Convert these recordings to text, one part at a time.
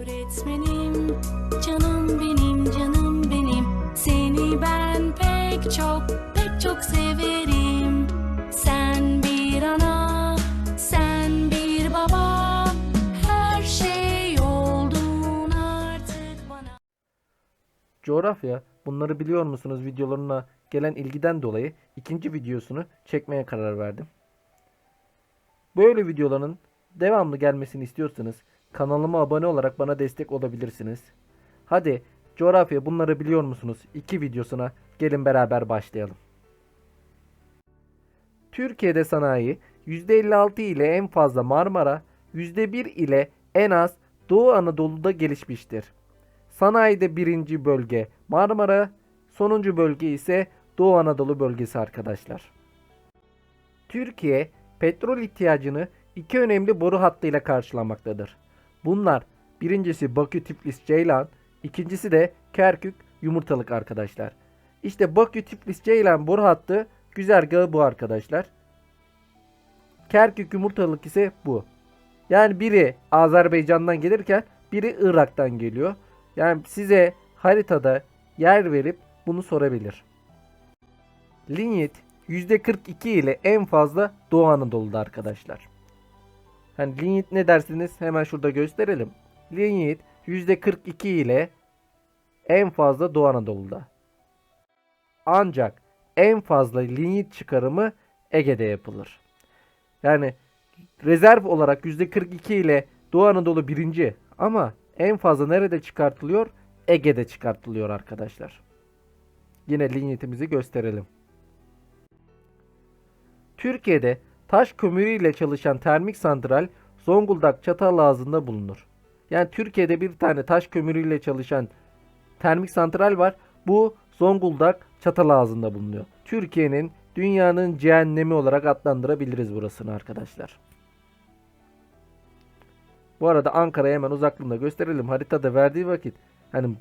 Öğretmenim, canım benim, canım benim. Seni ben pek çok, pek çok severim. Sen bir ana, sen bir baba. Her şey oldun artık bana. Coğrafya, bunları biliyor musunuz videolarına gelen ilgiden dolayı ikinci videosunu çekmeye karar verdim. Böyle videoların devamlı gelmesini istiyorsanız kanalıma abone olarak bana destek olabilirsiniz. Hadi coğrafya bunları biliyor musunuz? İki videosuna gelin beraber başlayalım. Türkiye'de sanayi %56 ile en fazla Marmara, %1 ile en az Doğu Anadolu'da gelişmiştir. Sanayide birinci bölge Marmara, sonuncu bölge ise Doğu Anadolu bölgesi arkadaşlar. Türkiye petrol ihtiyacını iki önemli boru hattıyla karşılamaktadır. Bunlar birincisi Bakü Tiflis Ceylan, ikincisi de Kerkük Yumurtalık arkadaşlar. İşte Bakü Tiflis Ceylan boru hattı güzergahı bu arkadaşlar. Kerkük Yumurtalık ise bu. Yani biri Azerbaycan'dan gelirken biri Irak'tan geliyor. Yani size haritada yer verip bunu sorabilir. Linyit %42 ile en fazla Doğu Anadolu'da arkadaşlar. Hani linyit ne dersiniz hemen şurada gösterelim. Linyit %42 ile en fazla Doğu Anadolu'da. Ancak en fazla linyit çıkarımı Ege'de yapılır. Yani rezerv olarak %42 ile Doğu Anadolu birinci ama en fazla nerede çıkartılıyor? Ege'de çıkartılıyor arkadaşlar. Yine linyitimizi gösterelim. Türkiye'de taş kömürüyle çalışan termik santral Zonguldak Çatalazı'nda bulunur. Yani Türkiye'de bir tane taş kömürüyle çalışan termik santral var. Bu Zonguldak Çatalazı'nda bulunuyor. Türkiye'nin dünyanın cehennemi olarak adlandırabiliriz burasını arkadaşlar. Bu arada Ankara'ya hemen uzaklığında gösterelim. Haritada verdiği vakit. Hani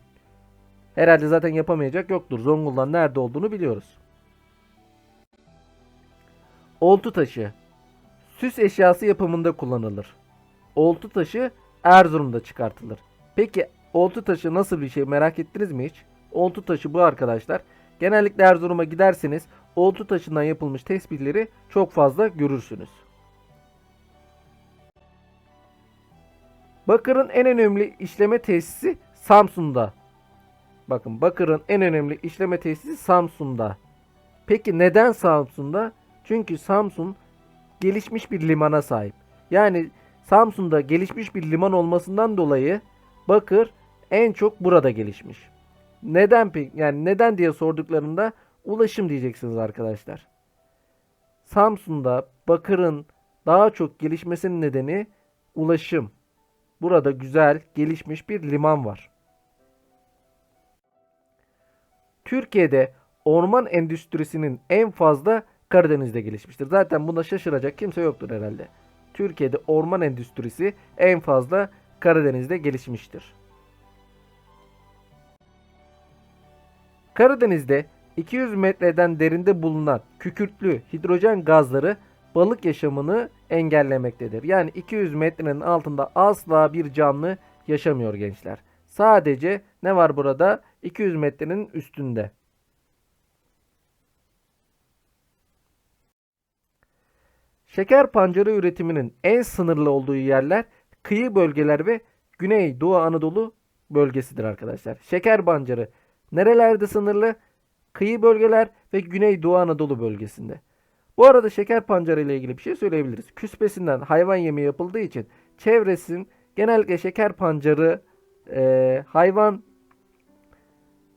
herhalde zaten yapamayacak yoktur. Zonguldak'ın nerede olduğunu biliyoruz. Oltu taşı. Süs eşyası yapımında kullanılır. Oltu taşı Erzurum'da çıkartılır. Peki oltu taşı nasıl bir şey merak ettiniz mi hiç? Oltu taşı bu arkadaşlar. Genellikle Erzurum'a giderseniz oltu taşından yapılmış tespihleri çok fazla görürsünüz. Bakır'ın en önemli işleme tesisi Samsun'da. Bakın Bakır'ın en önemli işleme tesisi Samsun'da. Peki neden Samsun'da? Çünkü Samsun gelişmiş bir limana sahip. Yani Samsun'da gelişmiş bir liman olmasından dolayı Bakır en çok burada gelişmiş. Neden peki? Yani neden diye sorduklarında ulaşım diyeceksiniz arkadaşlar. Samsun'da Bakır'ın daha çok gelişmesinin nedeni ulaşım. Burada güzel, gelişmiş bir liman var. Türkiye'de orman endüstrisinin en fazla Karadeniz'de gelişmiştir. Zaten buna şaşıracak kimse yoktur herhalde. Türkiye'de orman endüstrisi en fazla Karadeniz'de gelişmiştir. Karadeniz'de 200 metreden derinde bulunan kükürtlü hidrojen gazları balık yaşamını engellemektedir. Yani 200 metrenin altında asla bir canlı yaşamıyor gençler. Sadece ne var burada? 200 metrenin üstünde. Şeker pancarı üretiminin en sınırlı olduğu yerler kıyı bölgeler ve Güney Doğu Anadolu bölgesidir arkadaşlar. Şeker pancarı nerelerde sınırlı? Kıyı bölgeler ve Güney Doğu Anadolu bölgesinde. Bu arada şeker pancarı ile ilgili bir şey söyleyebiliriz. Küspesinden hayvan yemi yapıldığı için çevresin genellikle şeker pancarı e, hayvan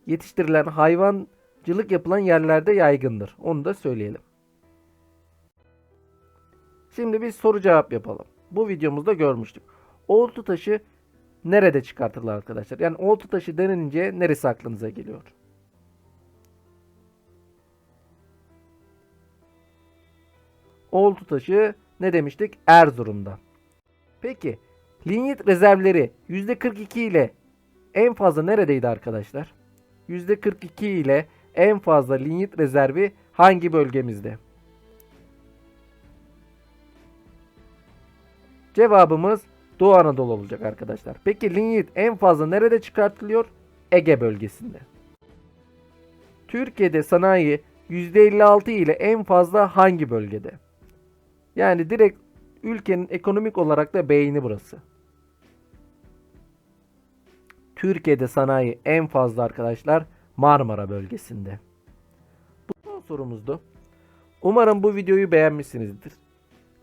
yetiştirilen hayvancılık yapılan yerlerde yaygındır. Onu da söyleyelim. Şimdi biz soru cevap yapalım. Bu videomuzda görmüştük. Oltu taşı nerede çıkartılır arkadaşlar? Yani oltu taşı denilince neresi aklınıza geliyor? Oltu taşı ne demiştik? Erzurum'da. Peki linyit rezervleri %42 ile en fazla neredeydi arkadaşlar? %42 ile en fazla linyit rezervi hangi bölgemizde? Cevabımız Doğu Anadolu olacak arkadaşlar. Peki linyit en fazla nerede çıkartılıyor? Ege bölgesinde. Türkiye'de sanayi %56 ile en fazla hangi bölgede? Yani direkt ülkenin ekonomik olarak da beyni burası. Türkiye'de sanayi en fazla arkadaşlar Marmara bölgesinde. Bu son sorumuzdu. Umarım bu videoyu beğenmişsinizdir.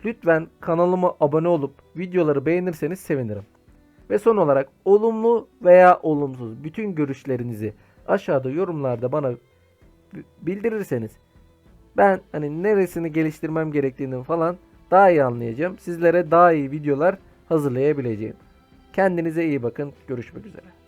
Lütfen kanalıma abone olup videoları beğenirseniz sevinirim. Ve son olarak olumlu veya olumsuz bütün görüşlerinizi aşağıda yorumlarda bana bildirirseniz ben hani neresini geliştirmem gerektiğini falan daha iyi anlayacağım. Sizlere daha iyi videolar hazırlayabileceğim. Kendinize iyi bakın. Görüşmek üzere.